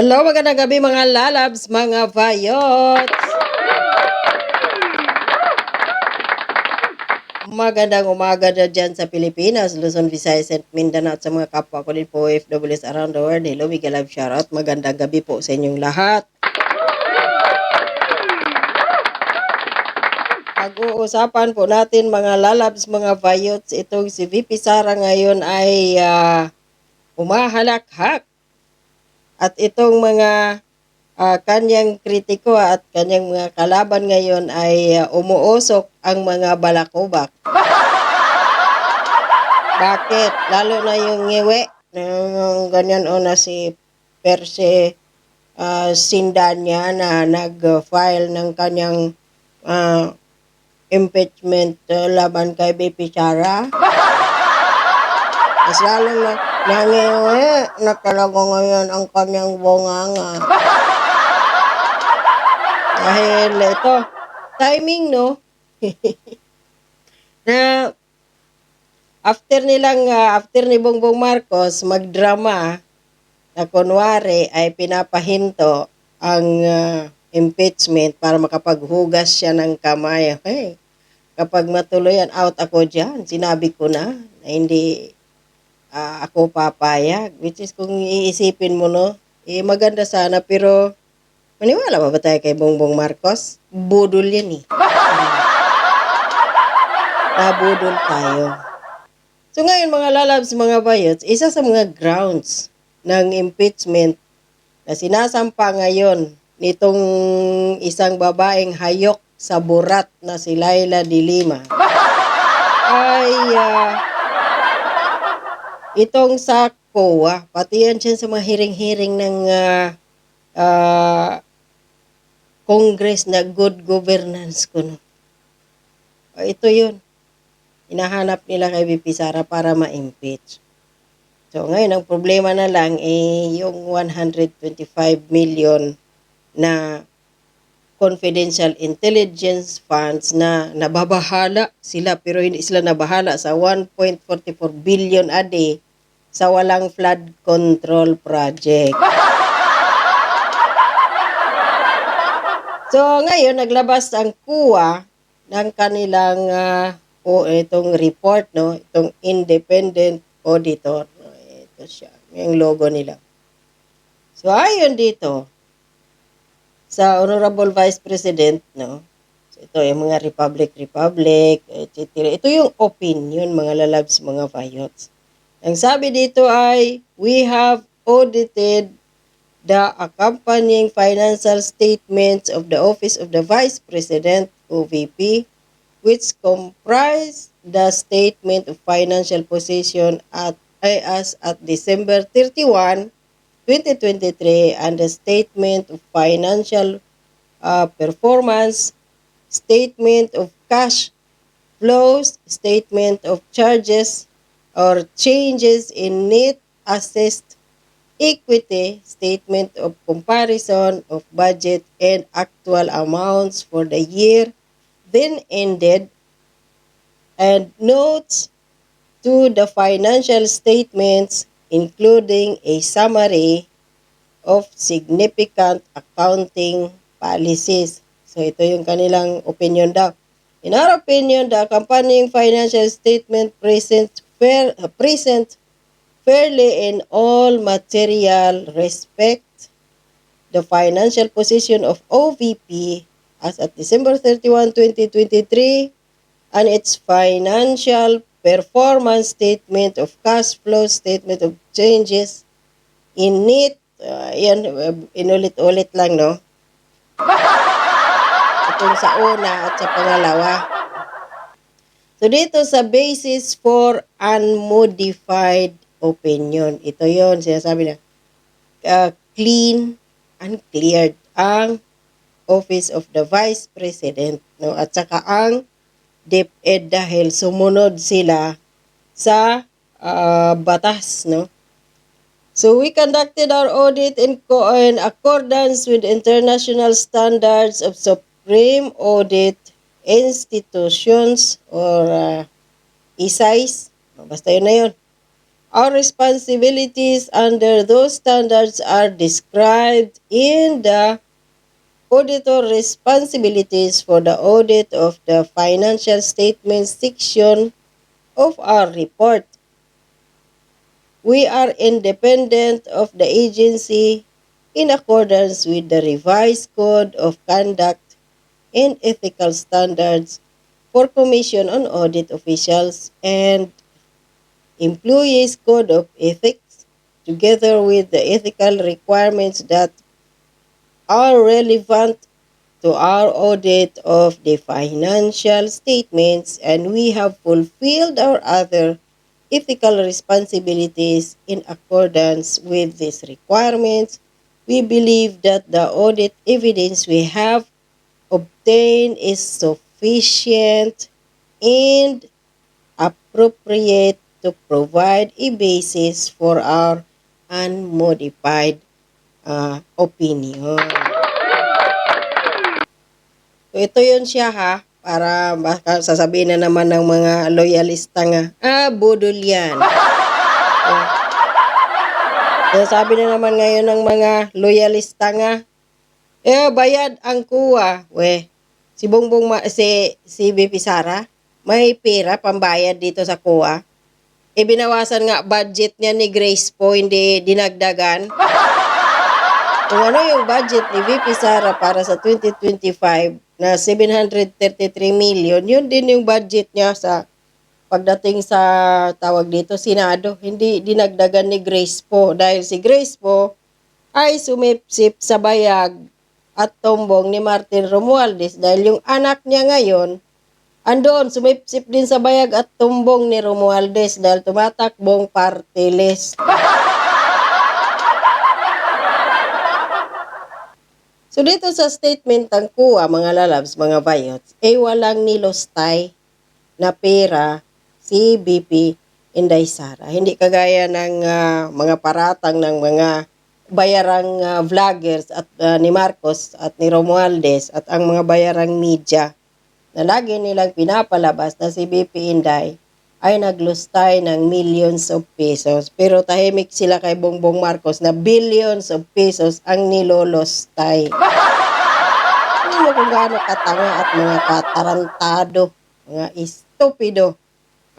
Hello, magandang gabi mga lalabs, mga vayots. Magandang umaga na dyan sa Pilipinas, Luzon, Visayas, and Mindanao at sa mga kapwa ko din po OFWs around the world. Hello, Miguel Love Shoutout. Magandang gabi po sa inyong lahat. Pag-uusapan po natin mga lalabs, mga vayots, itong si VP Sara ngayon ay ah, umahalakhak at itong mga ah, kanyang kritiko at kanyang mga kalaban ngayon ay ah, umuusok ang mga balakubak. Bakit? Lalo na yung ngiwi. Yung ganyan o na si Perse ah, Sindanya na nag-file ng kanyang ah, impeachment ah, laban kay BP Sara. Mas lalo na nangiwi na talaga ngayon ang kanyang bunganga. Dahil ito, timing no? na after nilang, ah, after ni Bongbong Marcos magdrama na kunwari ay pinapahinto ang ah, impeachment para makapaghugas siya ng kamay. Hey, kapag matuloy yan, out ako dyan. Sinabi ko na na hindi ah, ako papayag. Which is kung iisipin mo, no, eh, maganda sana pero maniwala ba ba tayo kay Bongbong Marcos? Budol yan eh. Nabudol tayo. So ngayon mga lalabs, mga bayots, isa sa mga grounds ng impeachment na sinasampa ngayon nitong isang babaeng hayok sa burat na si Laila de Lima ay ah, itong sa COA, pati yan dyan sa mga hiring-hiring ng ah, ah, Congress na good governance ko. No? Ah, ito yun. Hinahanap nila kay VP Sara para ma-impeach. So ngayon, ang problema na lang eh yung 125 million na confidential intelligence funds na nababahala sila pero hindi sila nabahala sa 1.44 billion a day sa walang flood control project. So ngayon naglabas ang kuwa ng kanilang ah, o itong report no, itong independent auditor. Ito siya, yung logo nila. So ayon dito sa Honorable Vice President no. So ito yung mga Republic Republic, etc. Ito yung opinion mga lalabs, mga vayots. Ang sabi dito ay we have audited the accompanying financial statements of the Office of the Vice President, OVP, which comprise the statement of financial position at ay, as at December 31, 2023 and the statement of financial uh, performance, statement of cash flows, statement of charges or changes in net assessed equity statement of comparison of budget and actual amounts for the year then ended. And notes to the financial statements including a summary of significant accounting policies. So ito yung kanilang opinion daw. In our opinion, the accompanying financial statement present fair, uh, present fairly in all material respect the financial position of OVP as at December 31, 2023 and its financial performance statement of cash flow statement of changes. In it uh, yan uh, inulit-ulit lang no? Itong sa una at sa pangalawa. So dito sa basis for unmodified opinion. Ito yon sinasabi na uh, clean and cleared ang office of the vice president no? At saka ang DepEd dahil sumunod sila sa ah, batas, no? So we conducted our audit in, in accordance with international standards of Supreme Audit Institutions or uh, ISAIS. Basta yun na yun. Our responsibilities under those standards are described in the auditor responsibilities for the audit of the financial statements section of our report. We are independent of the agency in accordance with the revised Code of Conduct and Ethical Standards for Commission on Audit Officials and Employees Code of Ethics, together with the ethical requirements that are relevant to our audit of the financial statements, and we have fulfilled our other ethical responsibilities in accordance with these requirements. We believe that the audit evidence we have obtained is sufficient and appropriate to provide a basis for our unmodified uh, opinion. So, ito yun siya ha, para baka sasabihin na naman ng mga loyalista nga, ah, budol yan. So, sabi na naman ngayon ng mga loyalista nga, eh, bayad ang kuwa. We, si Bongbong, Ma- si, si BP Sara, may pera pambayad dito sa kuwa. E nga budget niya ni Grace po, hindi dinagdagan. Kung ano yung budget ni VP Sara para sa 2025 na 733 million, yun din yung budget niya sa pagdating sa tawag dito, Senado. Hindi dinagdagan ni Grace po dahil si Grace po ay sumipsip sa bayag at tumbong ni Martin Romualdez dahil yung anak niya ngayon Andoon, sumipsip din sa bayag at tumbong ni Romualdez dahil tumatakbong party list. So dito sa statement ng kuwa, mga lalabs, mga bayots, eh walang nilostay na pera si BP Inday Sara. Hindi kagaya ng ah, mga paratang ng mga bayarang ah, vloggers at ah, ni Marcos at ni Romualdez at ang mga bayarang media na lagi nilang pinapalabas na si BP Inday ay naglustay ng millions of pesos. Pero tahimik sila kay Bongbong Marcos na billions of pesos ang nilolostay. Hindi mo kung gaano katanga at mga katarantado, mga estupido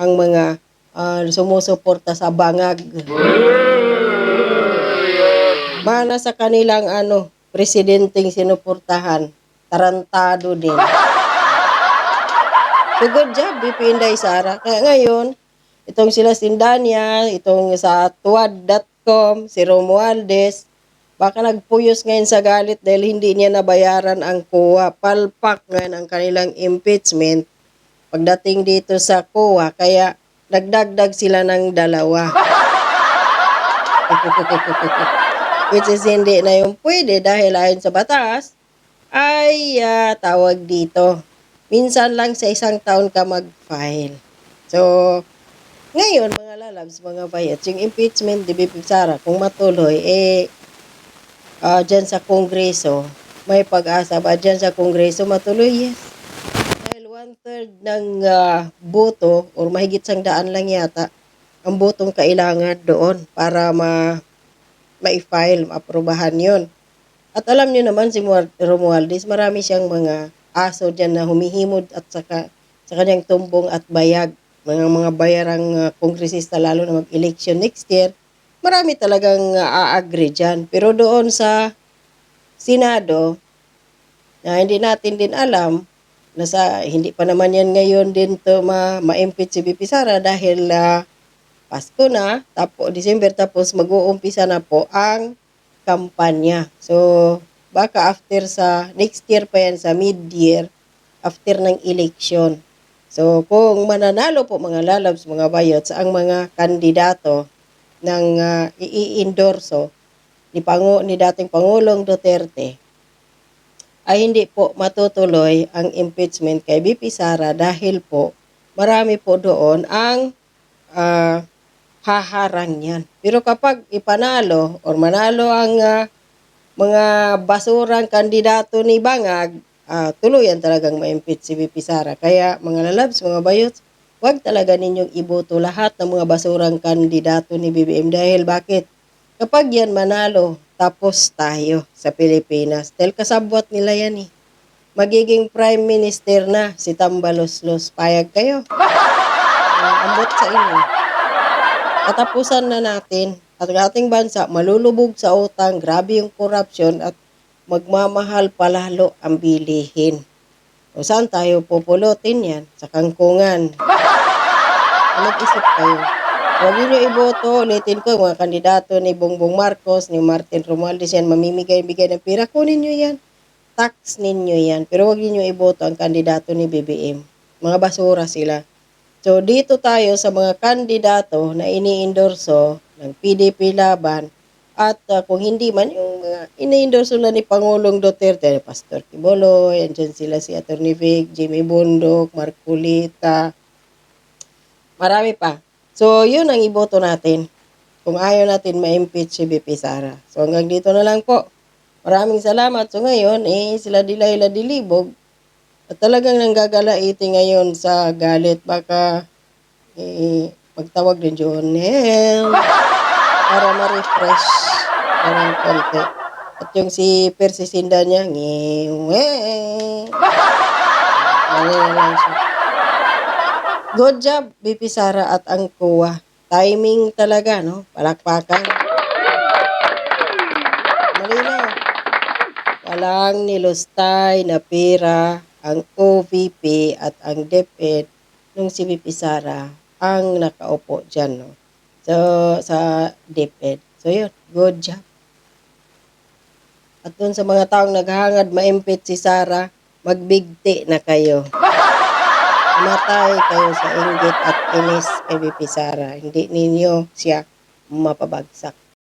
ang mga ah, sumusuporta sa bangag. Mana sa kanilang ano, presidenteng sinuportahan, tarantado din. So good job, BP Inday Sara. Kaya ngayon, itong sila Sindanya, itong sa tuwad.com, si Romualdez, baka nagpuyos ngayon sa galit dahil hindi niya nabayaran ang kuwa. Palpak ngayon ang kanilang impeachment pagdating dito sa kuwa. Kaya nagdagdag sila ng dalawa. Which is hindi na yung pwede dahil ayon sa batas, ay ah, tawag dito. Minsan lang sa isang taon ka mag-file. So, ngayon, mga lalabs, mga bayat, yung impeachment BP Sara, kung matuloy, eh, ah, dyan sa Kongreso, may pag-asa ba dyan sa Kongreso matuloy? Yes. Dahil one-third ng ah, boto, or mahigit sang daan lang yata, ang botong kailangan doon para ma ma-file, ma-aprobahan yun. At alam nyo naman si Romualdez, marami siyang mga aso dyan na humihimod at saka sa kanyang tumbong at bayag. Mga mga bayarang uh, kongresista lalo na mag-election next year, marami talagang uh, a-agree dyan. Pero doon sa Senado, na hindi natin din alam, na sa, hindi pa naman yan ngayon din to ma, ma-impeach si BP Sara dahil ah, Pasko na, tapo December tapos mag-uumpisa na po ang kampanya. So, baka after sa next year pa yan sa mid-year after ng election. So, kung mananalo po mga lalabs, mga bayots, ang mga kandidato ng uh, i-endorso ni, Pangu ni dating Pangulong Duterte, ay hindi po matutuloy ang impeachment kay BP Sara dahil po marami po doon ang ah, haharang yan. Pero kapag ipanalo or manalo ang ah, mga basurang kandidato ni Bangag, ah, tuluyan talagang ma-impeach si VP Sara. Kaya mga lalabs, mga bayots, Huwag talaga ninyong iboto lahat ng mga basurang kandidato ni BBM dahil bakit? Kapag yan manalo, tapos tayo sa Pilipinas. Dahil kasabwat nila yan eh. Magiging prime minister na si Tambaloslos. Payag kayo. Uh, ambot sa inyo. Katapusan na natin at ang ating bansa malulubog sa utang, grabe yung corruption at magmamahal palalo ang bilihin. O saan tayo pupulutin yan? Sa kangkungan. Mag-isip kayo. Huwag niyo iboto, ulitin ko, mga kandidato ni Bongbong Marcos, ni Martin Romualdez yan, mamimigay-bigay ng pira, kunin niyo yan. Tax ninyo yan. Pero huwag niyo iboto ang kandidato ni BBM. Mga basura sila. So, dito tayo sa mga kandidato na ini-endorso ng PDP Laban at uh, kung hindi man, yung mga ini-endorso na ni Pangulong Duterte, Pastor Kiboloy, andyan sila si Atty. Vic, Jimmy Bundok, Marculita, marami pa. So, yun ang iboto natin. Kung ayaw natin ma-impeach si BP Sara. So, hanggang dito na lang po. Maraming salamat. So, ngayon, eh, sila Dilayla Dilibog, at talagang nanggagalaiti ngayon sa galit. Baka eh, magtawag din Jonel para ma-refresh ng konti. At yung si Percy Sinda niya, ngewe. Ano na. Good job, BP Sara at ang kuwa. Timing talaga, no? Palakpakan. Malinaw. Walang nilustay na pera ang OVP at ang DepEd nung si VP Sara ang nakaupo dyan, no? So, sa DepEd. So, yun. Good job. At dun sa mga taong naghangad maimpit si Sara, magbigti na kayo. Matay kayo sa inggit at inis kay VP Sara. Hindi ninyo siya mapabagsak.